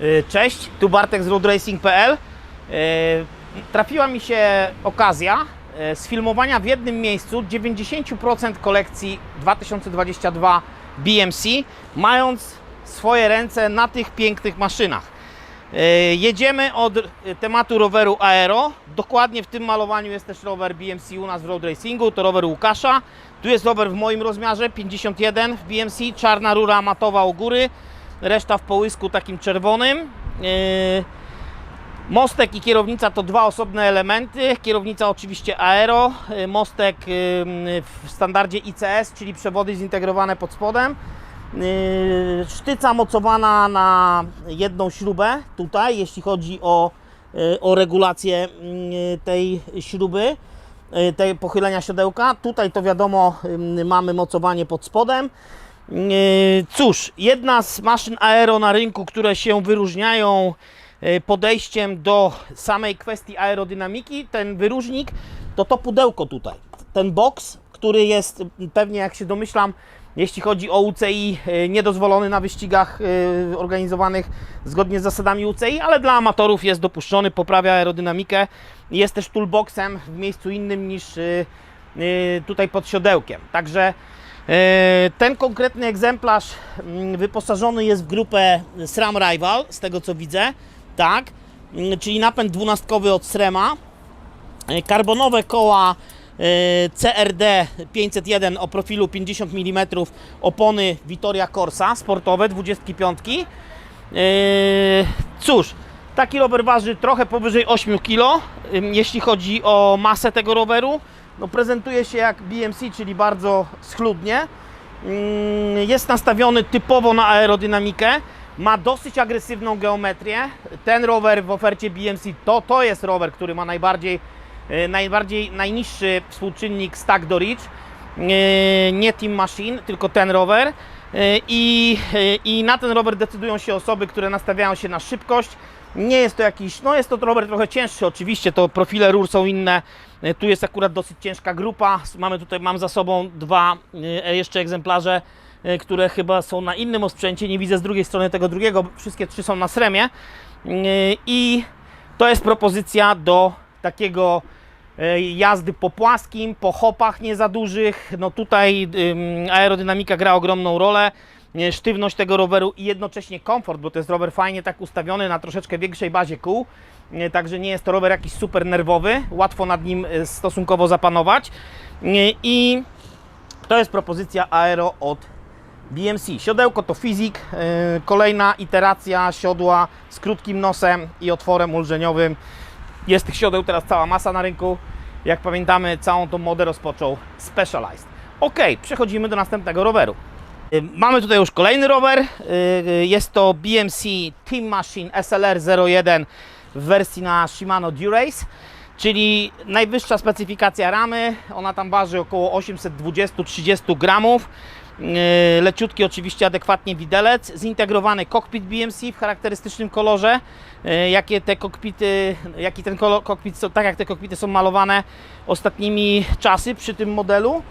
Y, Cześć, tu Bartek z roadracing.pl. Y, Trafiła mi się okazja y, sfilmowania w jednym miejscu 90% kolekcji 2022 BMC, mając swoje ręce na tych pięknych maszynach. Y, Jedziemy od y, tematu roweru Aero. Dokładnie w tym malowaniu jest też rower BMC u nas w Road Racingu, to rower Łukasza. Tu jest rower w moim rozmiarze 51 w BMC, czarna rura matowa u góry, reszta w połysku takim czerwonym. Yy, Mostek i kierownica to dwa osobne elementy. Kierownica oczywiście aero, yy, mostek yy, w standardzie ICS, czyli przewody zintegrowane pod spodem. Sztyca mocowana na jedną śrubę tutaj, jeśli chodzi o, o regulację tej śruby, tej pochylenia siodełka. Tutaj to wiadomo mamy mocowanie pod spodem. Yy, Cóż, jedna z maszyn aero na rynku, które się wyróżniają yy, podejściem do samej kwestii aerodynamiki, ten wyróżnik to to pudełko tutaj. Ten box, który jest pewnie, jak się domyślam, jeśli chodzi o UCI, yy, niedozwolony na wyścigach organizowanych zgodnie z zasadami UCI, ale dla amatorów jest dopuszczony, poprawia aerodynamikę. Jest też toolboxem w miejscu innym niż tutaj pod siodełkiem. Także E, Ten konkretny egzemplarz mm, wyposażony jest w grupę SRAM Rival, z tego co widzę, tak, Mm, czyli napęd dwunastkowy od SREMA, E, karbonowe koła e, CRD 501 o profilu 50 mm, opony Vittoria Corsa sportowe 25. E, Cóż, taki rower waży trochę powyżej 8 kg, jeśli chodzi o masę tego roweru. No, prezentuje się jak BMC, czyli bardzo schludnie. Ym, Jest nastawiony typowo na aerodynamikę. Ma dosyć agresywną geometrię. Ten rower w ofercie BMC to, to jest rower, który ma najbardziej, e, najbardziej najniższy współczynnik stack do reach. E, Nie Team Machine, tylko ten rower. E, I, I na ten rower decydują się osoby, które nastawiają się na szybkość. Nie jest to jakiś, no jest to rower trochę cięższy, oczywiście, to profile rur są inne. E, Tu jest akurat dosyć ciężka grupa. Mamy tutaj, mam za sobą dwa e, jeszcze egzemplarze, e, które chyba są na innym osprzęcie. Nie widzę z drugiej strony tego drugiego, wszystkie trzy są na sremie. I to jest propozycja do takiego jazdy po płaskim, po hopach nie za dużych. No tutaj aerodynamika gra ogromną rolę. Nie, Sztywność tego roweru i jednocześnie komfort, bo to jest rower fajnie tak ustawiony na troszeczkę większej bazie kół. Nie, Także nie jest to rower jakiś super nerwowy, łatwo nad nim e, stosunkowo zapanować. I to jest propozycja Aero od BMC. Siodełko to Fizik, kolejna iteracja siodła z krótkim nosem i otworem ulżeniowym. Jest tych siodeł teraz cała masa na rynku. Jak pamiętamy, całą tą modę rozpoczął Specialized. Ok, przechodzimy do następnego roweru. Yy, Mamy tutaj już kolejny rower. Yy, Jest to BMC Team Machine SLR 01 w wersji na Shimano Durace, czyli najwyższa specyfikacja ramy. Ona tam waży około 820-30 gramów. Leciutki oczywiście adekwatnie widelec, zintegrowany kokpit BMC w charakterystycznym kolorze, jakie te kokpity, jaki ten kokpit, tak jak te kokpity są malowane ostatnimi czasy przy tym modelu.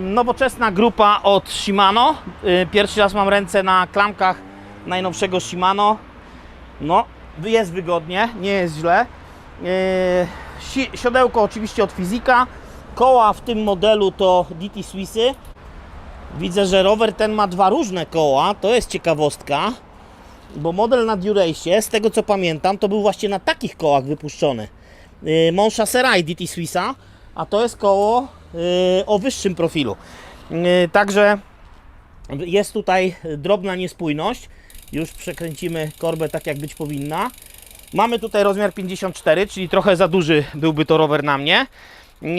Nowoczesna grupa od Shimano. Yy, Pierwszy raz mam ręce na klamkach najnowszego Shimano. No, jest wygodnie, nie jest źle. Si- Siodełko oczywiście od Fizika. Koła w tym modelu to DT Swissy. Widzę, że rower ten ma dwa różne koła, to jest ciekawostka, bo model na Durace, z tego co pamiętam, to był właśnie na takich kołach wypuszczony. Yy, Monchasserai DT Swissa, a to jest koło o wyższym profilu. Yy, Także jest tutaj drobna niespójność. Już przekręcimy korbę tak jak być powinna. Mamy tutaj rozmiar 54, czyli trochę za duży byłby to rower na mnie. Yy,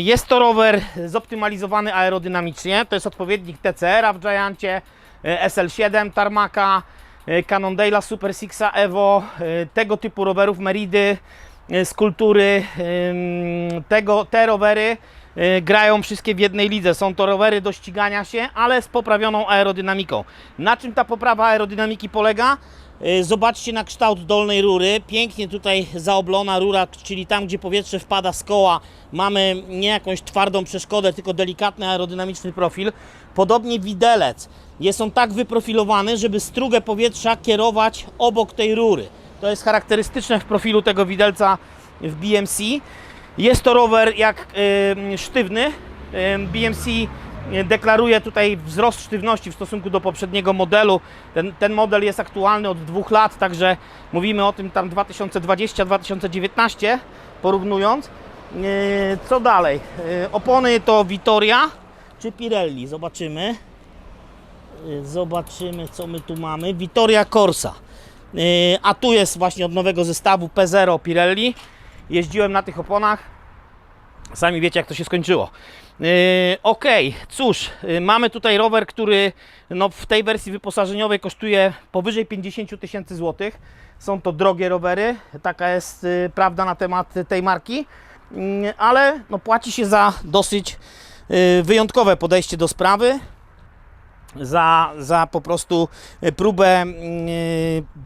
Jest to rower zoptymalizowany aerodynamicznie. To jest odpowiednik TCR-a w Giancie, yy, SL7 Tarmaka, Cannondale'a Super Sixa Evo, tego typu rowerów Meridy, Skulptury. yy, Tego, te rowery grają wszystkie w jednej lidze. Są to rowery do ścigania się, ale z poprawioną aerodynamiką. Na czym ta poprawa aerodynamiki polega? Y, Zobaczcie na kształt dolnej rury. Pięknie tutaj zaoblona rura, czyli tam, gdzie powietrze wpada z koła, mamy nie jakąś twardą przeszkodę, tylko delikatny aerodynamiczny profil. Podobnie widelec. Jest on tak wyprofilowany, żeby strugę powietrza kierować obok tej rury. To jest charakterystyczne w profilu tego widelca w BMC. Jest to rower jak sztywny. BMC deklaruje tutaj wzrost sztywności w stosunku do poprzedniego modelu. Ten, ten model jest aktualny od dwóch lat, także mówimy o tym tam 2020-2019 porównując. Y, Co dalej? Y, Opony to Vittoria czy Pirelli? Zobaczymy. Zobaczymy, co my tu mamy. Vittoria Corsa. A tu jest właśnie od nowego zestawu P0 Pirelli. Jeździłem na tych oponach. Sami wiecie, jak to się skończyło. Yy, ok, cóż, yy, mamy tutaj rower, który no, w tej wersji wyposażeniowej kosztuje powyżej 50 000 tysięcy złotych. Są to drogie rowery, taka jest yy, prawda na temat tej marki, Yy, ale no, płaci się za dosyć yy, wyjątkowe podejście do sprawy za, za po prostu e, próbę mm, e,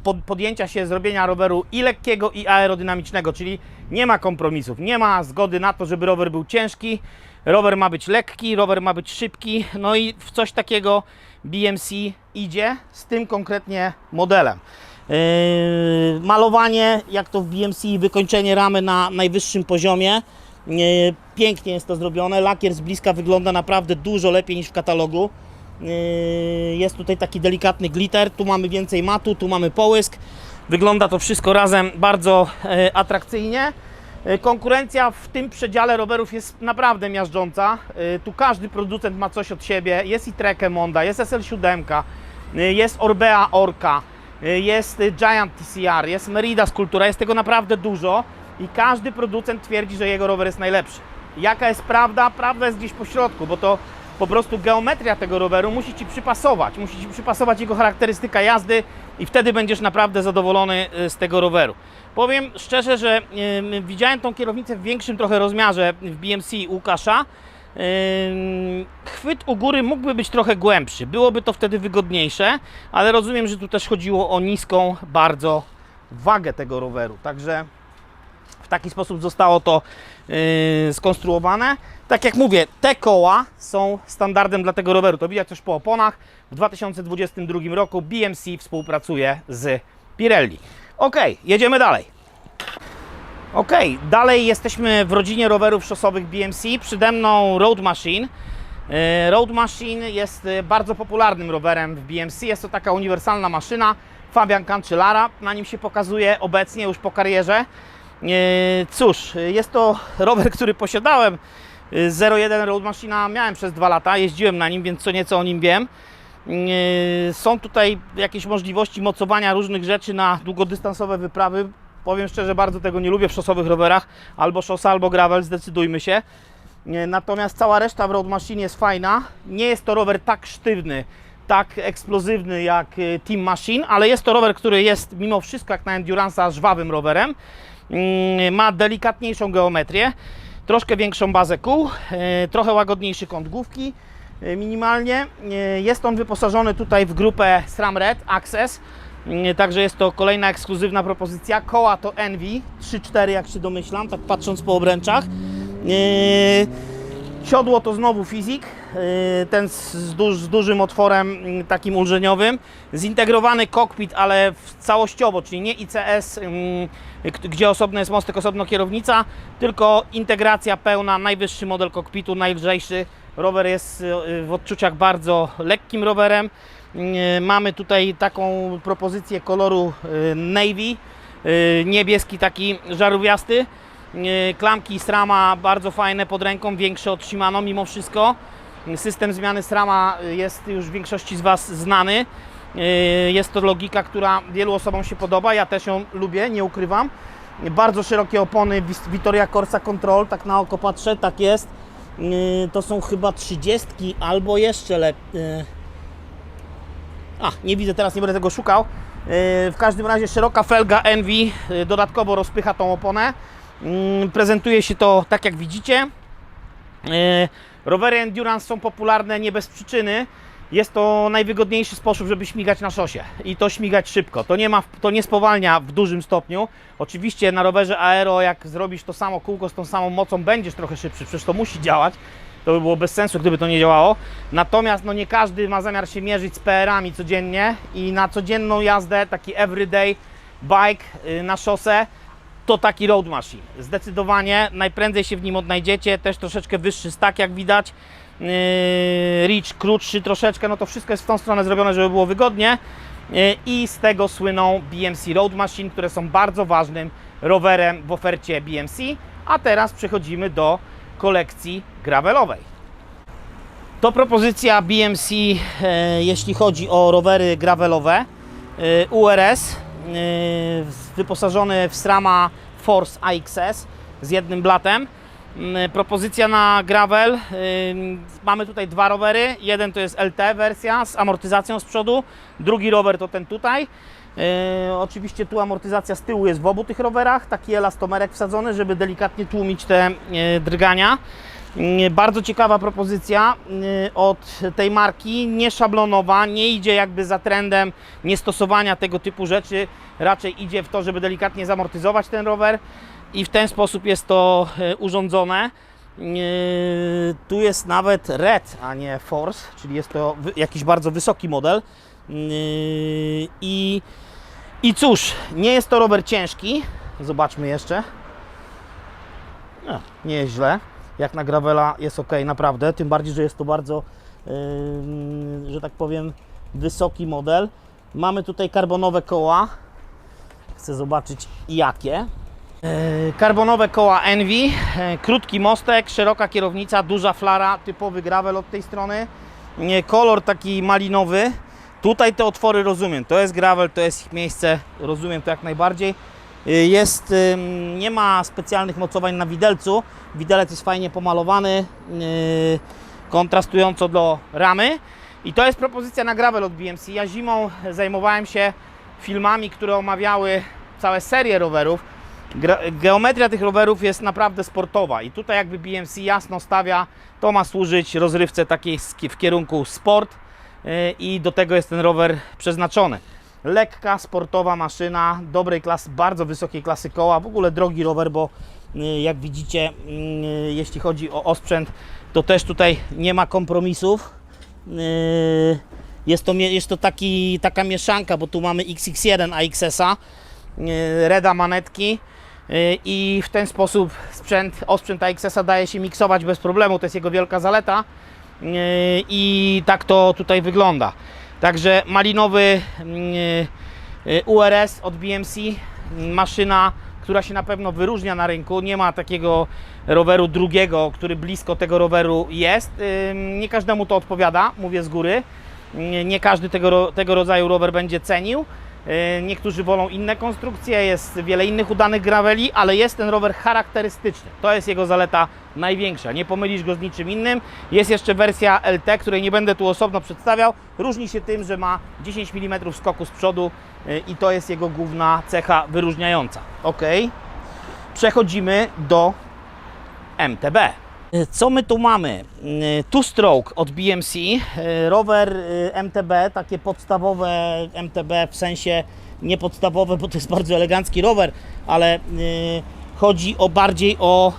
pod, podjęcia się zrobienia roweru i lekkiego, i aerodynamicznego, czyli nie ma kompromisów, nie ma zgody na to, żeby rower był ciężki, rower ma być lekki, rower ma być szybki, no i w coś takiego BMC idzie z tym konkretnie modelem. Yy, malowanie, jak to w BMC, wykończenie ramy na najwyższym poziomie. Yy, Pięknie jest to zrobione. Lakier z bliska wygląda naprawdę dużo lepiej niż w katalogu. Yy, Jest tutaj taki delikatny glitter, tu mamy więcej matu, tu mamy połysk. Wygląda to wszystko razem bardzo e, atrakcyjnie. E, Konkurencja w tym przedziale rowerów jest naprawdę miażdżąca. E, Tu każdy producent ma coś od siebie. Jest i Trek Monda, jest SL7, e, jest Orbea Orca, jest Giant TCR, jest Merida Sculptura, jest tego naprawdę dużo i każdy producent twierdzi, że jego rower jest najlepszy. Jaka jest prawda? Prawda jest gdzieś po środku, bo to po prostu geometria tego roweru musi Ci przypasować, musi Ci przypasować jego charakterystyka jazdy i wtedy będziesz naprawdę zadowolony y, z tego roweru. Powiem szczerze, że widziałem tą kierownicę w większym trochę rozmiarze w BMC Łukasza. Chwyt u góry mógłby być trochę głębszy, byłoby to wtedy wygodniejsze, ale rozumiem, że tu też chodziło o niską bardzo wagę tego roweru, także w taki sposób zostało to yy, skonstruowane. Tak jak mówię, te koła są standardem dla tego roweru. To widać też po oponach. W 2022 roku BMC współpracuje z Pirelli. Ok, jedziemy dalej. Ok, dalej jesteśmy w rodzinie rowerów szosowych BMC. Przede mną Road Machine. E, Road Machine jest e, bardzo popularnym rowerem w BMC. Jest to taka uniwersalna maszyna. Fabian Cancellara na nim się pokazuje obecnie już po karierze. E, Cóż, jest to rower, który posiadałem. E, 01 Road Machina miałem przez dwa lata, jeździłem na nim, więc co nieco o nim wiem. E, Są tutaj jakieś możliwości mocowania różnych rzeczy na długodystansowe wyprawy. Powiem szczerze, bardzo tego nie lubię w szosowych rowerach. Albo szosa, albo gravel, zdecydujmy się. Natomiast cała reszta w Road Machine jest fajna. Nie jest to rower tak sztywny, tak eksplozywny jak Team Machine, ale jest to rower, który jest mimo wszystko jak na Endurance'a żwawym rowerem. Mm, Ma delikatniejszą geometrię, troszkę większą bazę kół, y, trochę łagodniejszy kąt główki y, minimalnie. Y, Jest on wyposażony tutaj w grupę SRAM Red Access, także jest to kolejna ekskluzywna propozycja. Koła to Envy 3-4 jak się domyślam, tak patrząc po obręczach. Siodło to znowu Fizik, yy, ten z, duż, z dużym otworem yy, takim ulżeniowym. Zintegrowany kokpit, ale całościowo, czyli nie ICS, k- gdzie osobny jest mostek, osobno kierownica, tylko integracja pełna, najwyższy model kokpitu, najlżejszy. Rower jest w odczuciach bardzo lekkim rowerem. Mamy tutaj taką propozycję koloru navy, niebieski taki żarówiasty. Klamki SRAMa bardzo fajne pod ręką, większe od Shimano mimo wszystko. System zmiany SRAMa jest już w większości z Was znany. Yy, Jest to logika, która wielu osobom się podoba, ja też ją lubię, nie ukrywam. Bardzo szerokie opony Vittoria Corsa Control, tak na oko patrzę, tak jest. Yy, To są chyba 30 albo jeszcze lepiej. A, nie widzę, teraz nie będę tego szukał. Yy, W każdym razie szeroka felga Envy dodatkowo rozpycha tą oponę. Yy, Prezentuje się to tak jak widzicie. Yy, Rowery Endurance są popularne nie bez przyczyny. jest to najwygodniejszy sposób, żeby śmigać na szosie i to śmigać szybko. To nie, ma, to nie spowalnia w dużym stopniu. Oczywiście na rowerze aero, jak zrobisz to samo kółko z tą samą mocą, będziesz trochę szybszy, przecież to musi działać. To by było bez sensu, gdyby to nie działało. Natomiast no, nie każdy ma zamiar się mierzyć z PR-ami codziennie i na codzienną jazdę, taki everyday bike y, na szosę, to taki road machine. Zdecydowanie najprędzej się w nim odnajdziecie, też troszeczkę wyższy stak jak widać. Yy, reach krótszy troszeczkę, no to wszystko jest w tą stronę zrobione, żeby było wygodnie. Yy, I z tego słyną BMC Road Machine, które są bardzo ważnym rowerem w ofercie BMC. A teraz przechodzimy do kolekcji gravelowej. To propozycja BMC, e, jeśli chodzi o rowery gravelowe. URS, wyposażony w SRAMa Force AXS z jednym blatem. Mm, Propozycja na gravel. ym, Mamy tutaj dwa rowery. Jeden to jest LT wersja z amortyzacją z przodu, drugi rower to ten tutaj. Oczywiście tu amortyzacja z tyłu jest w obu tych rowerach, taki elastomerek wsadzony, żeby delikatnie tłumić te drgania. Yy, Bardzo ciekawa propozycja yy, od tej marki, nie szablonowa, nie idzie jakby za trendem niestosowania tego typu rzeczy, raczej idzie w to, żeby delikatnie zamortyzować ten rower i w ten sposób jest to e, urządzone. E, Tu jest nawet Red, a nie Force, czyli jest to jakiś bardzo wysoki model. I, I cóż, nie jest to rower ciężki. Zobaczmy jeszcze. No, nie jest źle. Jak na gravela jest ok, naprawdę. Tym bardziej, że jest to bardzo, yy, że tak powiem, wysoki model. Mamy tutaj karbonowe koła. Chcę zobaczyć jakie. E, Karbonowe koła Envy, e, krótki mostek, szeroka kierownica, duża flara, typowy gravel od tej strony. Nie, Kolor taki malinowy. Tutaj te otwory rozumiem, to jest gravel, to jest ich miejsce, rozumiem to jak najbardziej. E, Jest, nie ma specjalnych mocowań na widelcu. Widelec jest fajnie pomalowany, yy, kontrastująco do ramy. I to jest propozycja na gravel od BMC. Ja zimą zajmowałem się filmami, które omawiały całe serie rowerów. Geometria tych rowerów jest naprawdę sportowa i tutaj jakby BMC jasno stawia, to ma służyć rozrywce takiej w kierunku sport yy, i do tego jest ten rower przeznaczony. Lekka, sportowa maszyna, dobrej klasy, bardzo wysokiej klasy koła, w ogóle drogi rower, bo yy, jak widzicie, yy, jeśli chodzi o osprzęt, to też tutaj nie ma kompromisów. Yy, Jest to, jest to taki, taka mieszanka, bo tu mamy XX1 AXS-a, Reda manetki i w ten sposób sprzęt, osprzęt AXS-a daje się miksować bez problemu, to jest jego wielka zaleta i tak to tutaj wygląda. Także malinowy yy, yy, URS od BMC, maszyna, która się na pewno wyróżnia na rynku. Nie ma takiego roweru drugiego, który blisko tego roweru jest. Nie każdemu to odpowiada, mówię z góry. Nie każdy tego, tego rodzaju rower będzie cenił. Yy, Niektórzy wolą inne konstrukcje, jest wiele innych udanych graveli, ale jest ten rower charakterystyczny. To jest jego zaleta największa. Nie pomylisz go z niczym innym. Jest jeszcze wersja LT, której nie będę tu osobno przedstawiał. Różni się tym, że ma 10 mm skoku z przodu yy, i to jest jego główna cecha wyróżniająca. Ok. Przechodzimy do MTB. Co my tu mamy? Two Stroke od BMC, rower y, MTB, takie podstawowe MTB w sensie nie podstawowe, bo to jest bardzo elegancki rower, ale y, chodzi o bardziej o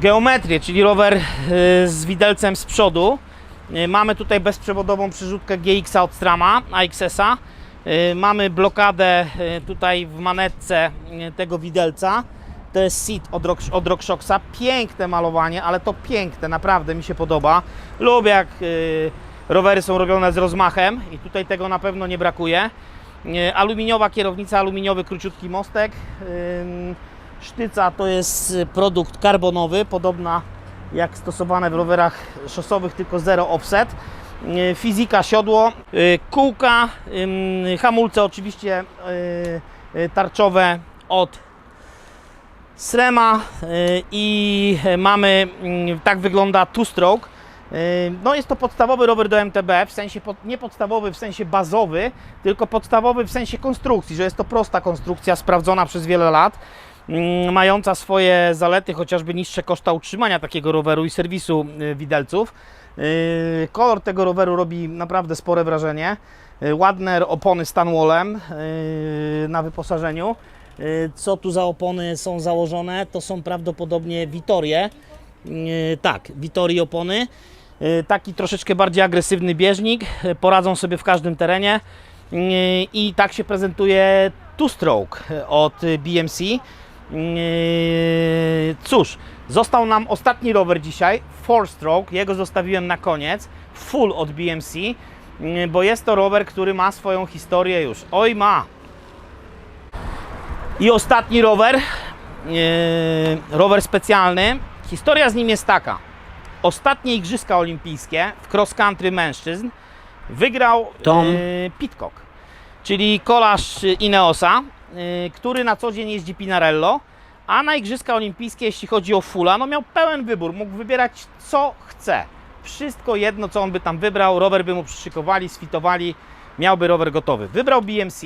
geometrię, czyli rower y, z widelcem z przodu. Mamy tutaj bezprzewodową przerzutkę GX od Strama, AXS-a. Mamy blokadę tutaj w manetce tego widelca. To jest seat od, Rock, od RockShoxa. Piękne malowanie, ale to piękne, naprawdę mi się podoba. Lubię jak y, rowery są robione z rozmachem i tutaj tego na pewno nie brakuje. Y, aluminiowa kierownica, aluminiowy króciutki mostek. Ym, Sztyca to jest y, produkt karbonowy, podobna jak stosowane w rowerach szosowych, tylko zero offset. Y, Fizika siodło, y, kółka, hamulce oczywiście y, y, tarczowe od Srema y, i mamy, mm, tak wygląda two stroke. Y, No jest to podstawowy rower do MTB, w sensie pod, nie podstawowy w sensie bazowy, tylko podstawowy w sensie konstrukcji, że jest to prosta konstrukcja sprawdzona przez wiele lat, mm, mająca swoje zalety, chociażby niższe koszta utrzymania takiego roweru i serwisu y, widelców. Kolor tego roweru robi naprawdę spore wrażenie. Ładne opony Stanwallem na wyposażeniu. Yy, Co tu za opony są założone? To są prawdopodobnie Vitorie. Yy, Tak, Vitorii opony. Yy, Taki troszeczkę bardziej agresywny bieżnik. Poradzą sobie w każdym terenie. I tak się prezentuje two-stroke od BMC. Cóż, został nam ostatni rower dzisiaj, four stroke, jego zostawiłem na koniec, full od BMC, bo jest to rower, który ma swoją historię już. Oj ma! I ostatni rower, yy, rower specjalny. Historia z nim jest taka. Ostatnie Igrzyska Olimpijskie w cross country mężczyzn wygrał Tom. yy, Pitcock, czyli kolarz Ineosa, yy, który na co dzień jeździ Pinarello, a na Igrzyska Olimpijskie, jeśli chodzi o Fula, no miał pełen wybór, mógł wybierać co chce. Wszystko jedno, co on by tam wybrał, rower by mu przyszykowali, sfitowali, miałby rower gotowy. Wybrał BMC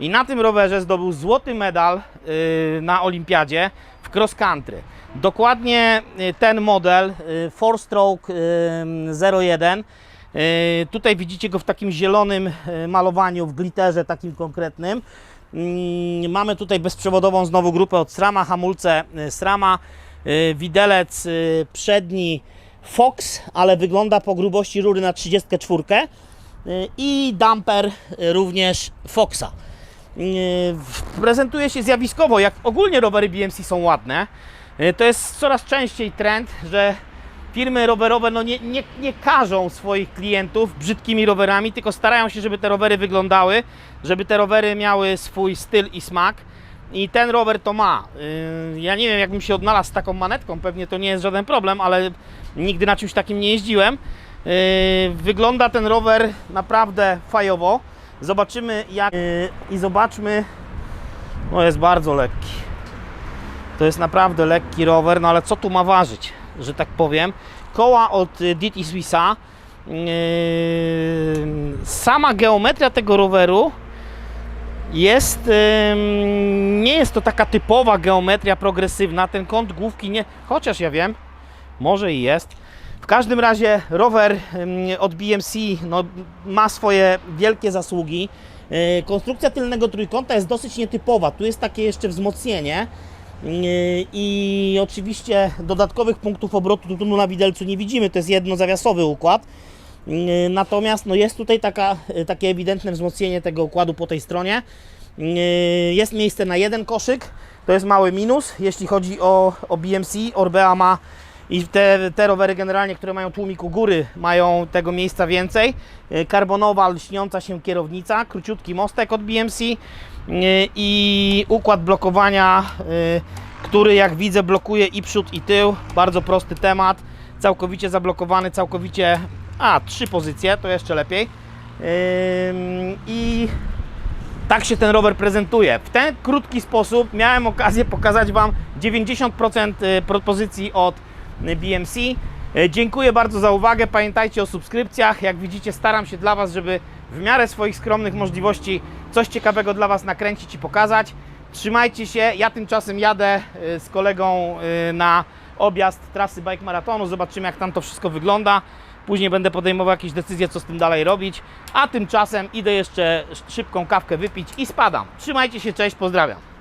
i na tym rowerze zdobył złoty medal yy, na Olimpiadzie w cross country. Dokładnie yy, ten model, yy, four stroke yy, 01. Yy, Tutaj widzicie go w takim zielonym malowaniu, w glitterze takim konkretnym. Mm, Mamy tutaj bezprzewodową znowu grupę od SRAMA, hamulce y, SRAMA, y, widelec y, przedni Fox, ale wygląda po grubości rury na 34 y, i damper y, również Foxa. Prezentuje się zjawiskowo, jak ogólnie rowery BMC są ładne. Y, To jest coraz częściej trend, że firmy rowerowe no nie, nie, nie karzą swoich klientów brzydkimi rowerami, tylko starają się, żeby te rowery wyglądały, żeby te rowery miały swój styl i smak. I ten rower to ma. Yy, Ja nie wiem, jakbym się odnalazł z taką manetką, pewnie to nie jest żaden problem, ale nigdy na czymś takim nie jeździłem. Yy, Wygląda ten rower naprawdę fajowo. Zobaczymy jak yy, i zobaczmy. No jest bardzo lekki. To jest naprawdę lekki rower, no ale co tu ma ważyć, że tak powiem. Koła od y, DT Swissa. Yy, Sama geometria tego roweru jest, ym, nie jest to taka typowa geometria progresywna. Ten kąt główki nie, chociaż ja wiem, może i jest. W każdym razie rower od BMC no, ma swoje wielkie zasługi. Yy, Konstrukcja tylnego trójkąta jest dosyć nietypowa. Tu jest takie jeszcze wzmocnienie. Yy, I oczywiście dodatkowych punktów obrotu tu na widelcu nie widzimy, to jest jednozawiasowy układ. Yy, Natomiast no jest tutaj taka, takie ewidentne wzmocnienie tego układu po tej stronie. Jest miejsce na jeden koszyk, to jest mały minus, jeśli chodzi o, o BMC. Orbea ma i te, te rowery generalnie, które mają tłumik u góry, mają tego miejsca więcej. Yy, Karbonowa, lśniąca się kierownica, króciutki mostek od BMC yy, i układ blokowania, yy, który jak widzę blokuje i przód i tył. Bardzo prosty temat, całkowicie zablokowany, całkowicie... A, trzy pozycje, to jeszcze lepiej. I tak się ten rower prezentuje. W ten krótki sposób miałem okazję pokazać Wam 90% y, propozycji od BMC. Y, Dziękuję bardzo za uwagę. Pamiętajcie o subskrypcjach. Jak widzicie, staram się dla Was, żeby w miarę swoich skromnych możliwości coś ciekawego dla Was nakręcić i pokazać. Trzymajcie się. Ja tymczasem jadę y, z kolegą y, na objazd trasy bike maratonu. Zobaczymy, jak tam to wszystko wygląda. Później będę podejmował jakieś decyzje, co z tym dalej robić. A tymczasem idę jeszcze szybką kawkę wypić i spadam. Trzymajcie się, cześć, pozdrawiam.